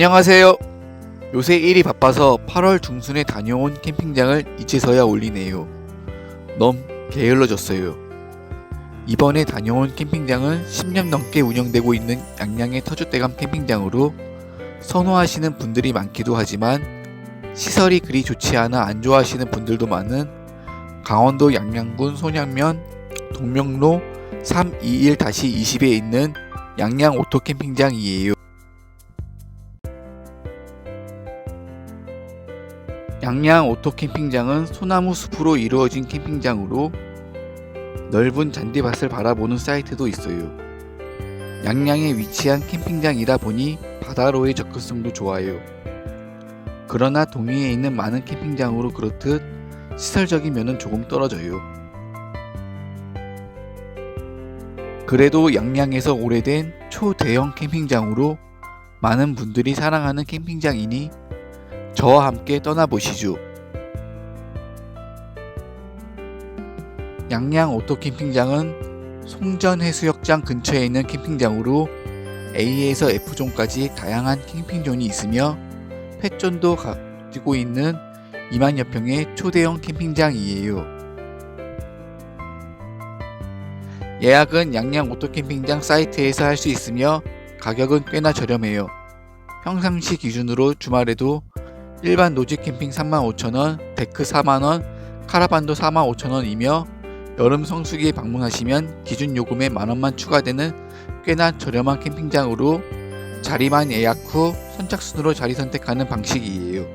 안녕하세요. 요새 일이 바빠서 8월 중순에 다녀온 캠핑장을 이제서야 올리네요. 너무 게을러졌어요. 이번에 다녀온 캠핑장은 10년 넘게 운영되고 있는 양양의 터줏대감 캠핑장으로 선호하시는 분들이 많기도 하지만 시설이 그리 좋지 않아 안 좋아하시는 분들도 많은 강원도 양양군 손양면 동명로 321-20에 있는 양양 오토 캠핑장이에요. 양양 오토 캠핑장은 소나무 숲으로 이루어진 캠핑장으로 넓은 잔디밭을 바라보는 사이트도 있어요. 양양에 위치한 캠핑장이다 보니 바다로의 접근성도 좋아요. 그러나 동해에 있는 많은 캠핑장으로 그렇듯 시설적인 면은 조금 떨어져요. 그래도 양양에서 오래된 초대형 캠핑장으로 많은 분들이 사랑하는 캠핑장이니 저와 함께 떠나보시죠. 양양 오토 캠핑장은 송전 해수욕장 근처에 있는 캠핑장으로 A에서 F존까지 다양한 캠핑존이 있으며 펫존도 가지고 있는 2만여 평의 초대형 캠핑장이에요. 예약은 양양 오토 캠핑장 사이트에서 할 수 있으며 가격은 꽤나 저렴해요. 평상시 기준으로 주말에도 일반 노지 캠핑 35,000원, 데크 4만원, 카라반도 45,000원이며 여름 성수기에 방문하시면 기준 요금에 만원만 추가되는 꽤나 저렴한 캠핑장으로 자리만 예약 후 선착순으로 자리 선택하는 방식이에요.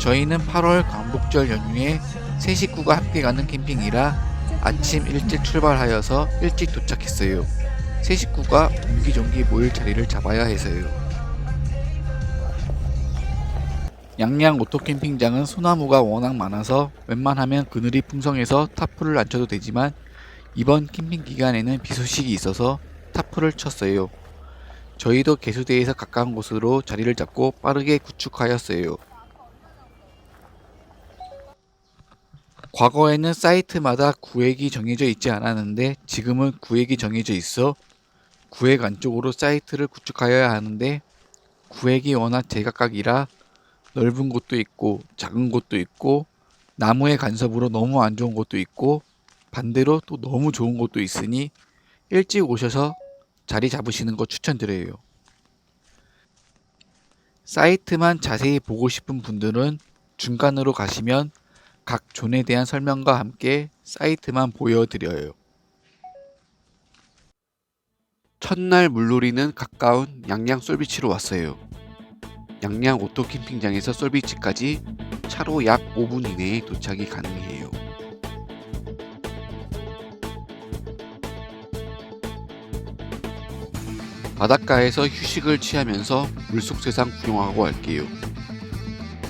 저희는 8월 광복절 연휴에 세 식구가 함께 가는 캠핑이라 아침 일찍 출발하여서 일찍 도착했어요. 세 식구가 옹기종기 모일 자리를 잡아야 해서요. 양양 오토 캠핑장은 소나무가 워낙 많아서 웬만하면 그늘이 풍성해서 타프를 안 쳐도 되지만 이번 캠핑 기간에는 비 소식이 있어서 타프를 쳤어요. 저희도 개수대에서 가까운 곳으로 자리를 잡고 빠르게 구축하였어요. 과거에는 사이트마다 구획이 정해져 있지 않았는데 지금은 구획이 정해져 있어 구획 안쪽으로 사이트를 구축하여야 하는데 구획이 워낙 제각각이라 넓은 곳도 있고 작은 곳도 있고 나무의 간섭으로 너무 안 좋은 곳도 있고 반대로 또 너무 좋은 곳도 있으니 일찍 오셔서 자리 잡으시는 거 추천드려요. 사이트만 자세히 보고 싶은 분들은 중간으로 가시면 각 존에 대한 설명과 함께 사이트만 보여드려요. 첫날 물놀이는 가까운 양양 솔비치로 왔어요. 양양 오토 캠핑장에서 솔비치까지 차로 약 5분 이내에 도착이 가능해요. 바닷가에서 휴식을 취하면서 물속 세상 구경하고 할게요.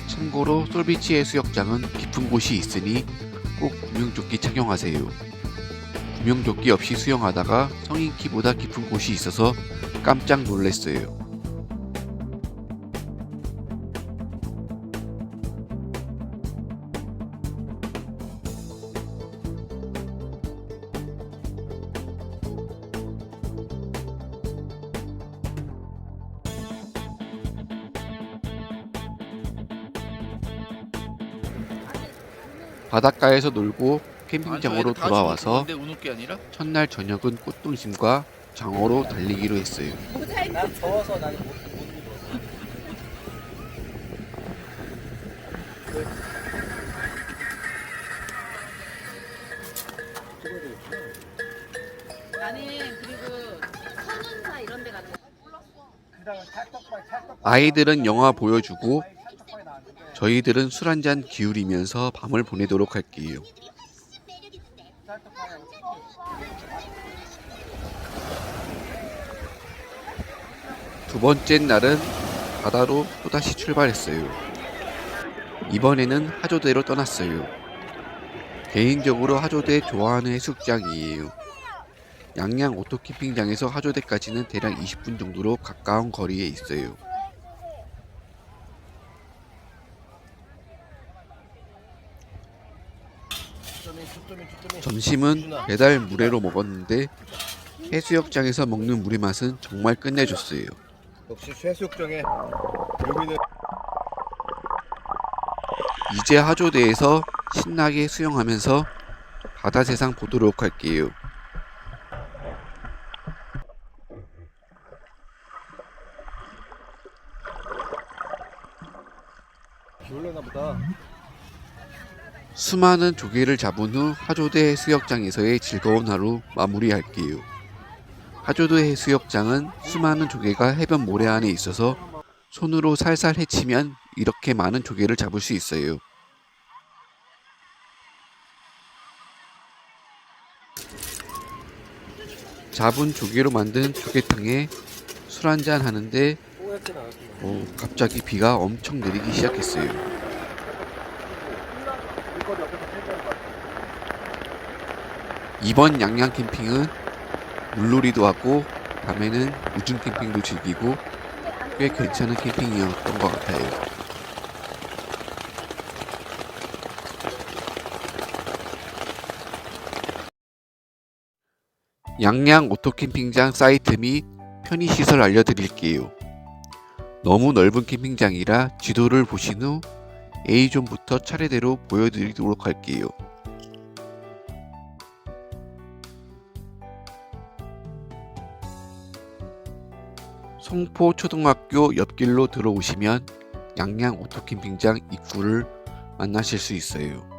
참고로 솔비치 해수욕장은 깊은 곳이 있으니 꼭 구명조끼 착용하세요. 구명조끼 없이 수영하다가 성인 키보다 깊은 곳이 있어서 깜짝 놀랐어요. 바닷가에서 놀고 캠핑장으로 돌아와서 첫날 저녁은 꽃등심과 장어로 달리기로 했어요. 아이들은 영화 보여주고 저희들은 술 한잔 기울이면서 밤을 보내도록 할게요. 두 번째 날은 바다로 또다시 출발했어요. 이번에는 하조대로 떠났어요. 개인적으로 하조대 좋아하는 해수욕장이에요. 양양 오토캠핑장에서 하조대까지는 대략 20분 정도로 가까운 거리에 있어요. 점심은 배달 물회로 먹었는데 해수욕장에서 먹는 물의 맛은 정말 끝내줬어요. 역시 해수욕장의 묘미는 이제 하조대에서 신나게 수영하면서 바다 세상 보도록 할게요. 비 올려나 보다. 수많은 조개를 잡은 후 하조대 해수욕장에서의 즐거운 하루 마무리할게요. 하조대 해수욕장은 수많은 조개가 해변 모래 안에 있어서 손으로 살살 헤치면 이렇게 많은 조개를 잡을 수 있어요. 잡은 조개로 만든 조개탕에 술 한잔 하는데. 어, 갑자기 비가 엄청 내리기 시작했어요. 일거리 옆에서 탈지하는 거 같아. 이번 양양 캠핑은 물놀이도 하고 밤에는 우중 캠핑도 즐기고 꽤 괜찮은 캠핑이었던 것 같아요. 양양 오토캠핑장 사이트 및 편의시설 알려드릴게요. 너무 넓은 캠핑장이라 지도를 보신 후 A존부터 차례대로 보여드리도록 할게요. 송포 초등학교 옆길로 들어오시면 양양 오토캠핑장 입구를 만나실 수 있어요.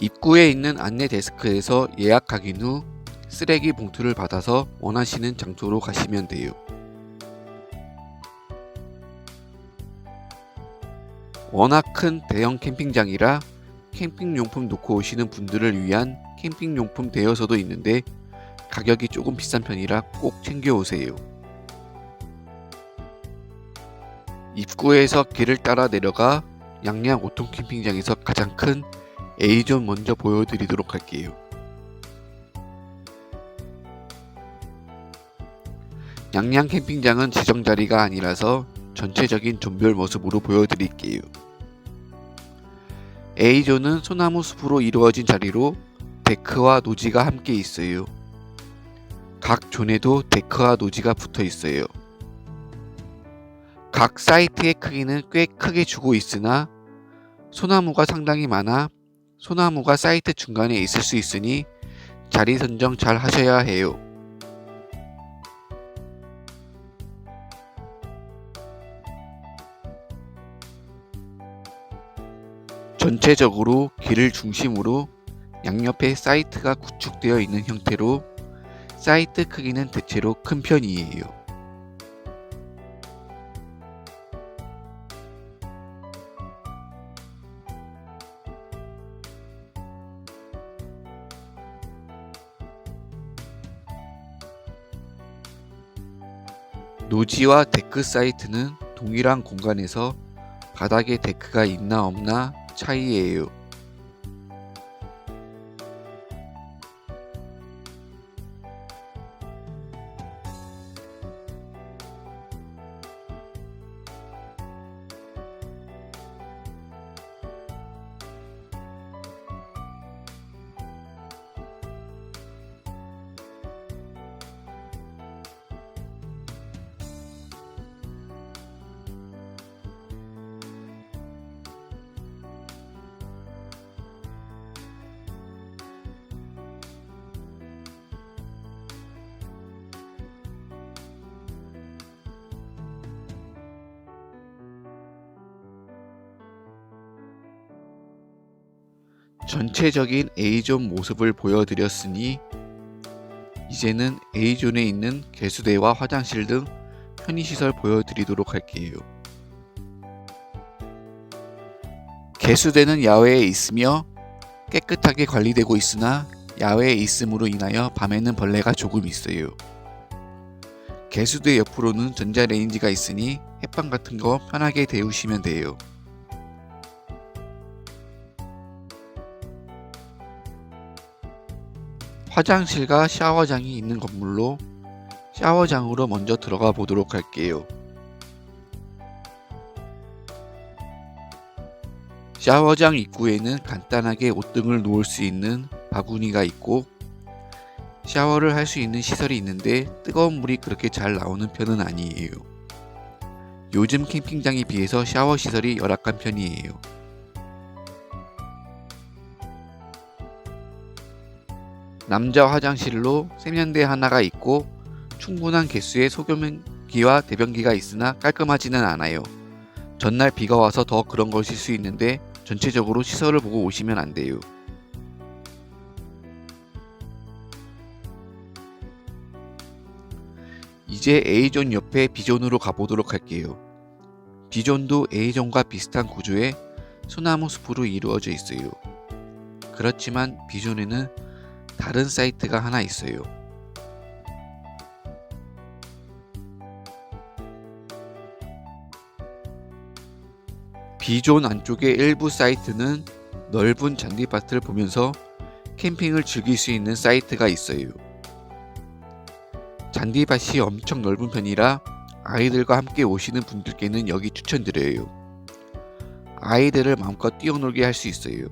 입구에 있는 안내 데스크에서 예약 확인 후 쓰레기 봉투를 받아서 원하시는 장소로 가시면 돼요. 워낙 큰 대형 캠핑장이라 캠핑용품 놓고 오시는 분들을 위한 캠핑용품 대여소도 있는데 가격이 조금 비싼 편이라 꼭 챙겨 오세요. 입구에서 길을 따라 내려가 양양 오통 캠핑장에서 가장 큰 A존 먼저 보여드리도록 할게요. 양양 캠핑장은 지정 자리가 아니라서 전체적인 존별 모습으로 보여드릴게요. A존은 소나무 숲으로 이루어진 자리로 데크와 노지가 함께 있어요. 각 존에도 데크와 노지가 붙어 있어요. 각 사이트의 크기는 꽤 크게 주고 있으나 소나무가 상당히 많아 소나무가 사이트 중간에 있을 수 있으니 자리 선정 잘 하셔야 해요. 전체적으로 길을 중심으로 양옆에 사이트가 구축되어 있는 형태로 사이트 크기는 대체로 큰 편이에요. 노지와 데크 사이트는 동일한 공간에서 바닥에 데크가 있나 없나 차이예요. 전체적인 A존 모습을 보여드렸으니 이제는 A존에 있는 개수대와 화장실 등 편의시설 보여드리도록 할게요. 개수대는 야외에 있으며 깨끗하게 관리되고 있으나 야외에 있음으로 인하여 밤에는 벌레가 조금 있어요. 개수대 옆으로는 전자레인지가 있으니 햇반 같은 거 편하게 데우시면 돼요. 화장실과 샤워장이 있는 건물로 샤워장으로 먼저 들어가 보도록 할게요. 샤워장 입구에는 간단하게 옷등을 놓을 수 있는 바구니가 있고 샤워를 할 수 있는 시설이 있는데 뜨거운 물이 그렇게 잘 나오는 편은 아니에요. 요즘 캠핑장에 비해서 샤워 시설이 열악한 편이에요. 남자 화장실로 세면대 하나가 있고 충분한 개수의 소변기와 대변기가 있으나 깔끔하지는 않아요. 전날 비가 와서 더 그런 것일 수 있는데 전체적으로 시설을 보고 오시면 안 돼요. 이제 A존 옆에 B존으로 가보도록 할게요. B존도 A존과 비슷한 구조의 소나무 숲으로 이루어져 있어요. 그렇지만 B존에는 다른 사이트가 하나 있어요. B존 안쪽의 일부 사이트는 넓은 잔디밭을 보면서 캠핑을 즐길 수 있는 사이트가 있어요. 잔디밭이 엄청 넓은 편이라 아이들과 함께 오시는 분들께는 여기 추천드려요. 아이들을 마음껏 뛰어놀게 할 수 있어요.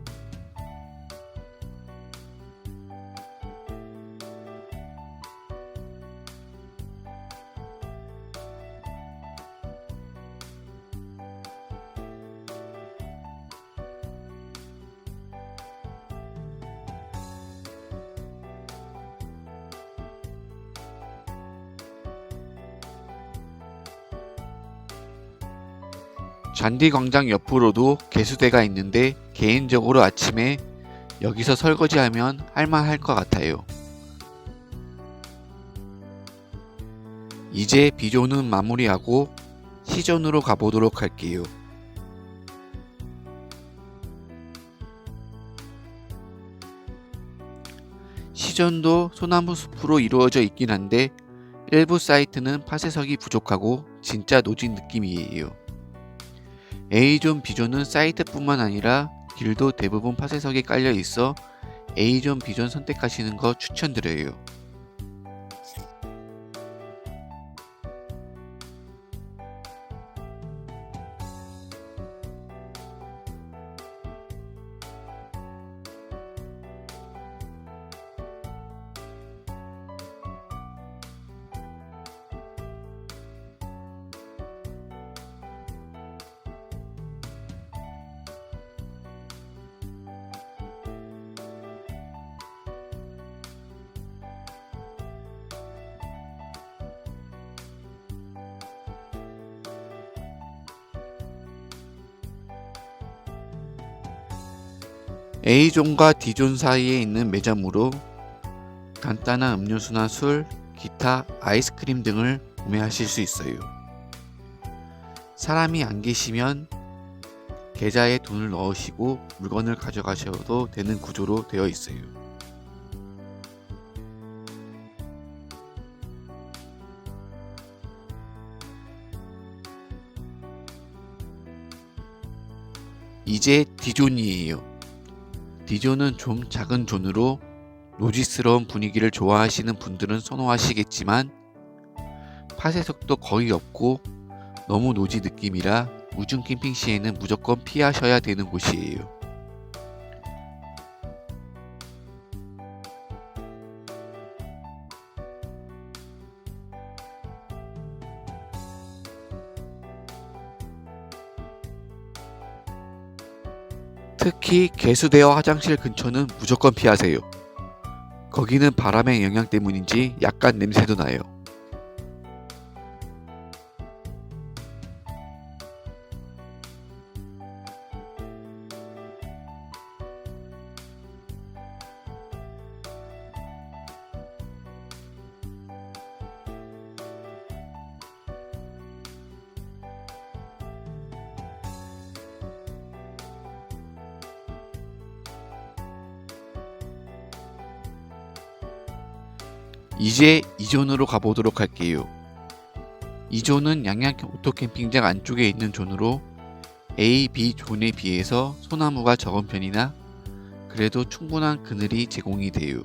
잔디 광장 옆으로도 개수대가 있는데 개인적으로 아침에 여기서 설거지하면 할만할 것 같아요. 이제 B존은 마무리하고 C존으로 가보도록 할게요. C존도 소나무 숲으로 이루어져 있긴 한데 일부 사이트는 파쇄석이 부족하고 진짜 노진 느낌이에요. A존, B존은 사이트뿐만 아니라 길도 대부분 파쇄석이 깔려 있어 A존, B존 선택하시는 거 추천드려요. A존과 D존 사이에 있는 매점으로 간단한 음료수나 술, 기타, 아이스크림 등을 구매하실 수 있어요. 사람이 안 계시면 계좌에 돈을 넣으시고 물건을 가져가셔도 되는 구조로 되어 있어요. 이제 D존이에요. D존은 좀 작은 존으로 노지스러운 분위기를 좋아하시는 분들은 선호하시겠지만 파쇄석도 거의 없고 너무 노지 느낌이라 우중 캠핑 시에는 무조건 피하셔야 되는 곳이에요. 특히 개수대와 화장실 근처는 무조건 피하세요. 거기는 바람의 영향 때문인지 약간 냄새도 나요. 이제 2존으로 가보도록 할게요. 2존은 양양 오토캠핑장 안쪽에 있는 존으로 A, B 존에 비해서 소나무가 적은 편이나 그래도 충분한 그늘이 제공이 돼요.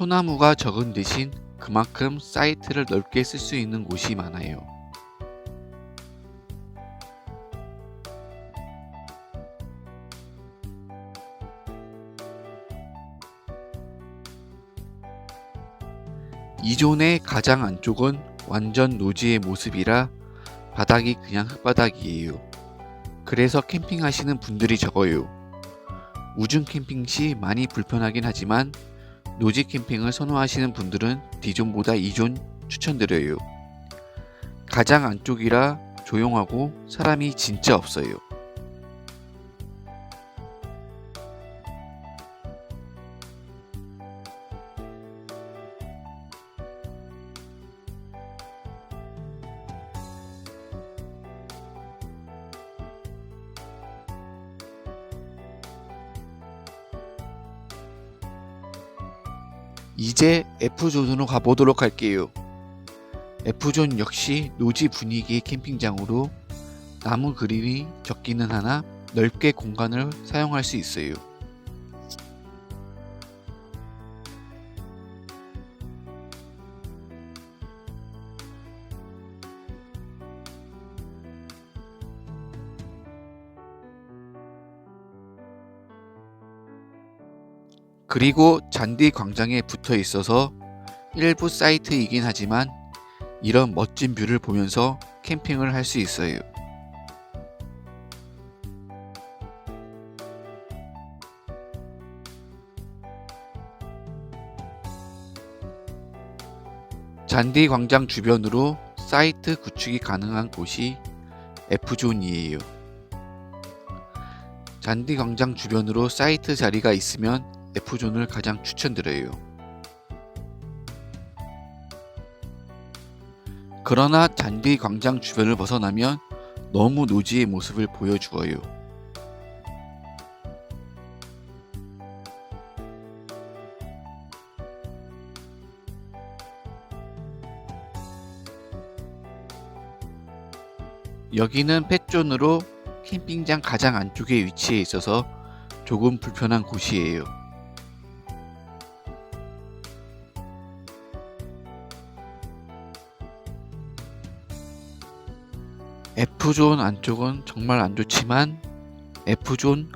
소나무가 적은 대신 그만큼 사이트를 넓게 쓸 수 있는 곳이 많아요. 이존의 가장 안쪽은 완전 노지의 모습이라 바닥이 그냥 흙바닥이에요. 그래서 캠핑하시는 분들이 적어요. 우중 캠핑 시 많이 불편하긴 하지만 노지 캠핑을 선호하시는 분들은 D존보다 2존 추천드려요. 가장 안쪽이라 조용하고 사람이 진짜 없어요. 이제 F존으로 가보도록 할게요. F존 역시 노지 분위기의 캠핑장으로 나무 그릴이 적기는 하나 넓게 공간을 사용할 수 있어요. 그리고 잔디 광장에 붙어 있어서 일부 사이트이긴 하지만 이런 멋진 뷰를 보면서 캠핑을 할 수 있어요. 잔디 광장 주변으로 사이트 구축이 가능한 곳이 F존이에요. 잔디 광장 주변으로 사이트 자리가 있으면 F존을 가장 추천드려요. 그러나 잔디 광장 주변을 벗어나면 너무 노지의 모습을 보여주어요. 여기는 펫존으로 캠핑장 가장 안쪽에 위치해 있어서 조금 불편한 곳이에요. F존 안쪽은 정말 안 좋지만 F존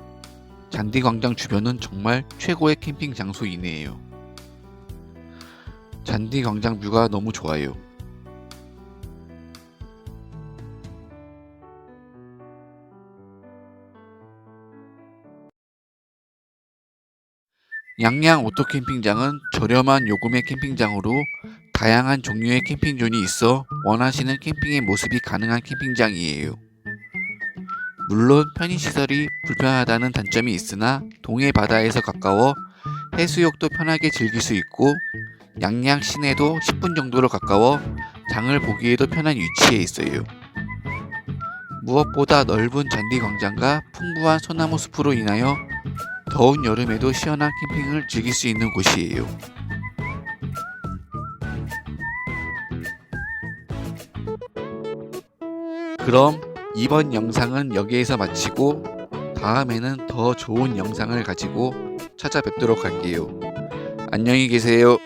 잔디 광장 주변은 정말 최고의 캠핑 장소이네요. 잔디 광장 뷰가 너무 좋아요. 양양 오토 캠핑장은 저렴한 요금의 캠핑장으로 다양한 종류의 캠핑존이 있어 원하시는 캠핑의 모습이 가능한 캠핑장이에요. 물론 편의시설이 불편하다는 단점이 있으나 동해 바다에서 가까워 해수욕도 편하게 즐길 수 있고 양양 시내도 10분 정도로 가까워 장을 보기에도 편한 위치에 있어요. 무엇보다 넓은 잔디 광장과 풍부한 소나무 숲으로 인하여 더운 여름에도 시원한 캠핑을 즐길 수 있는 곳이에요. 그럼 이번 영상은 여기에서 마치고 다음에는 더 좋은 영상을 가지고 찾아뵙도록 할게요. 안녕히 계세요.